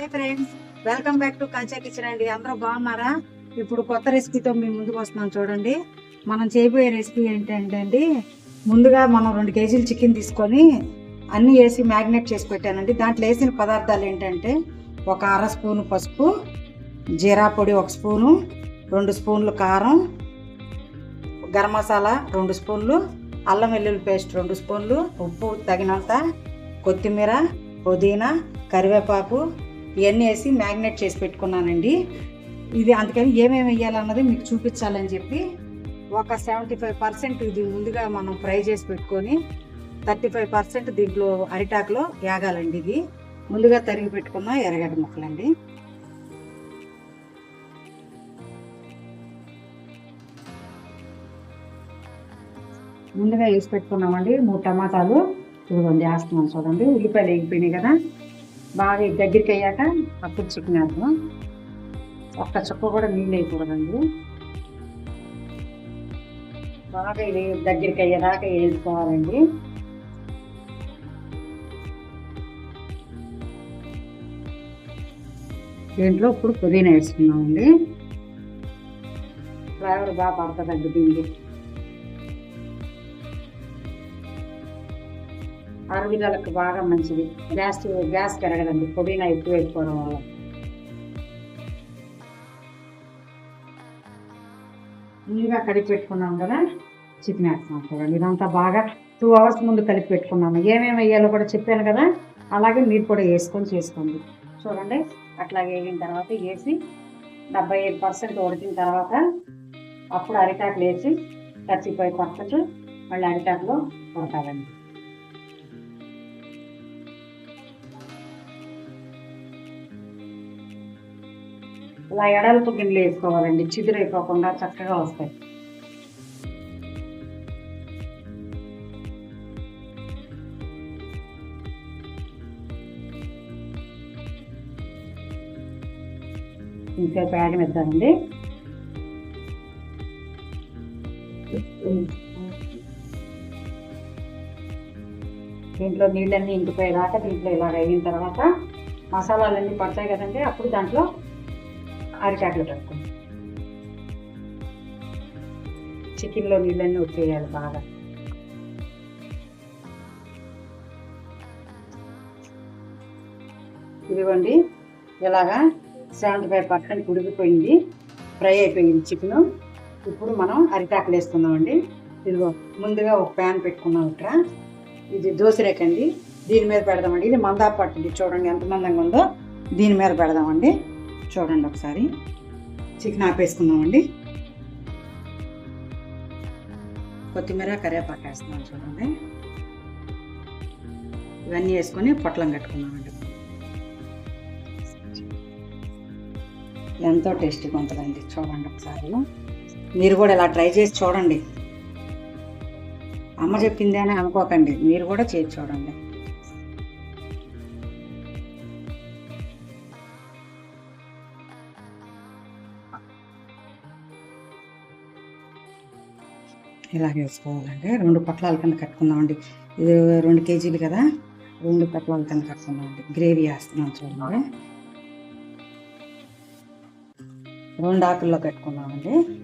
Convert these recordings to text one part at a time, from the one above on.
Hi friends welcome back to Kancha kitchen అండి. అందరూ బాగున్నారా? ఇప్పుడు కొత్త రెసిపీతో మేము ముందుకు వస్తున్నాం చూడండి. మనం చేయబోయే రెసిపీ ఏంటంటే అండి ముందుగా మనం రెండు కేజీలు చికెన్ తీసుకొని అన్నీ వేసి మ్యాగ్నేట్ చేసి పెట్టానండి. దాంట్లో వేసిన పదార్థాలు ఏంటంటే ఒక అర స్పూను పసుపు జీరా పొడి ఒక స్పూను రెండు స్పూన్లు కారం గరం మసాలా రెండు స్పూన్లు అల్లం వెల్లుల్లి పేస్ట్ రెండు స్పూన్లు ఉప్పు తగినంత కొత్తిమీర పుదీనా కరివేపాకు ఇవన్నీ వేసి మ్యాగ్నేట్ చేసి పెట్టుకున్నానండి. ఇది అందుకని ఏమేమి వేయాలన్నది మీకు చూపించాలని చెప్పి ఒక సెవెంటీ ఫైవ్ పర్సెంట్ ఇది ముందుగా మనం ఫ్రై చేసి పెట్టుకొని థర్టీ ఫైవ్ పర్సెంట్ దీంట్లో అరిటాకులో యాగాలండి ఇది. ముందుగా తరిగి పెట్టుకున్న ఎర్రగడ్డ ముక్కలండి. ముందుగా వేసి పెట్టుకున్నామండి మూడు టమాటాలు. ఇదిగోండి వేస్తున్నాం చూడండి. ఉల్లిపాయలు వేగిపోయినాయి కదా. బాగా దగ్గరికి అయ్యాక అప్పుడు చికెన్ వేద్దాం ఒక్క చుక్క కూడా నీళ్ళు వేయకూడదండి. బాగా ఇది దగ్గరికి అయ్యేదాకా వేసుకోవాలండి. దీంట్లో ఇప్పుడు పుదీనా వేసుకున్నామండి. ఫ్లేవర్ బాగా పడుతుందండి దీనికి. అరుగుదలకు బాగా మంచిది. గ్యాస్ గ్యాస్ పెరగదండి పుదీనా ఎక్కువ వేసుకోవడం వల్ల. ముందుగా కలిపి పెట్టుకున్నాం కదా చికెన్ వేస్తున్నాం చూడండి. ఇదంతా బాగా టూ అవర్స్ ముందు కలిపి పెట్టుకున్నాము. ఏమేమి వేయాలో కూడా చెప్పాను కదా అలాగే మీరు కూడా వేసుకొని చేసుకోండి. చూడండి. అట్లా వేగిన తర్వాత వేసి డెబ్బై ఐదు పర్సెంట్ ఉడికిన తర్వాత అప్పుడు అరిటాకులు వేసి థర్టీ పర్సెంట్ మళ్ళీ అరిటాకులో ఉడకాలండి. ఇలా ఎడల్పు గిన్నెలు వేసుకోవాలండి. చిదురైపోకుండా చక్కగా వస్తాయి. ఇంకా ప్యాగన్ దీంట్లో నీళ్ళన్నీ ఇంకిపోయేదాకా దీంట్లో ఇలా అయిన తర్వాత మసాలాలన్నీ పడతాయి కదండి. అప్పుడు దాంట్లో అరిటాకులు పెట్టుకుంటాం చికెన్లో నీళ్ళన్నీ వచ్చేయాలి బాగా. ఇదిగోండి ఇలాగా సెవెంటీ ఫైవ్ పర్సెంట్ ఉడికిపోయింది ఫ్రై అయిపోయింది చికెన్. ఇప్పుడు మనం అరిటాకులు వేసుకుందామండి. ఇదిగో ముందుగా ఒక ప్యాన్ పెట్టుకున్నాం ఇక్కడ. ఇది దోసరేకండి దీని మీద పెడదామండి. ఇది మందాపు పట్టింది చూడండి ఎంత మందంగా ఉందో. దీని మీద పెడదామండి. చూడండి ఒకసారి. చికెన్ ఆపేసుకుందామండి. కొత్తిమీర కరివేపాకు వేస్తున్నాం చూడండి. ఇవన్నీ వేసుకొని పొట్లం కట్టుకున్నామండి ఎంతో టేస్టీగా ఉంటుందండి చూడండి ఒకసారి. మీరు కూడా ఇలా ట్రై చేసి చూడండి. అమ్మ చెప్పింది అని అనుకోకండి. మీరు కూడా చేసి చూడండి. ఇలాగ వేసుకోవాలండి రెండు పొట్లాల కింద కట్టుకుందామండి. ఇది రెండు కేజీలు కదా? రెండు పొట్లాల కింద కట్టుకుందామండి. గ్రేవీ వేస్తున్నాం చూడండి. రెండు ఆకుల్లో కట్టుకుందామండి.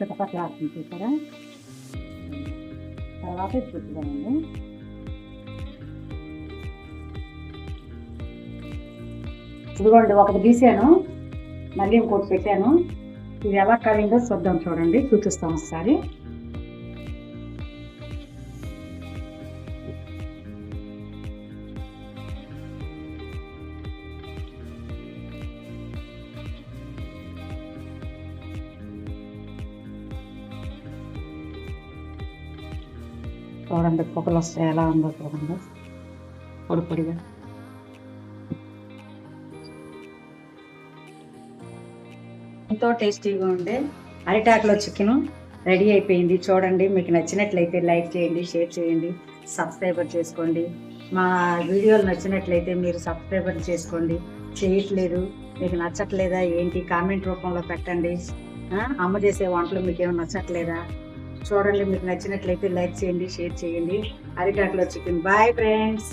పిట్టపట్ల చూసారా తర్వాత ఇది పెట్టుకోండి ఇదిగోండి ఒకటి తీసాను మళ్ళీ ఇంకోటి పెట్టాను ఇది ఎలా కలిగిందో చూద్దాం చూడండి చూపిస్తాం ఒకసారి చూడండి పొగలు వస్తాయి ఎలా ఉందో చూడండి. పొడి పొడిగా. ఎంతో టేస్టీగా ఉండే అరిటాకులో చికెన్ రెడీ అయిపోయింది. చూడండి మీకు నచ్చినట్లయితే లైక్ చేయండి షేర్ చేయండి సబ్స్క్రైబర్ చేసుకోండి. మా వీడియోలు నచ్చినట్లయితే మీరు సబ్స్క్రైబర్ చేసుకోండి. చేయట్లేదు మీకు నచ్చట్లేదా ఏంటి? కామెంట్ రూపంలో పెట్టండి. అమ్మ చేసే వంటలు మీకు ఏమైనా నచ్చట్లేదా? చూడండి మీకు నచ్చినట్లయితే లైక్ చేయండి షేర్ చేయండి. అరిటాకులో చికెన్. Bye friends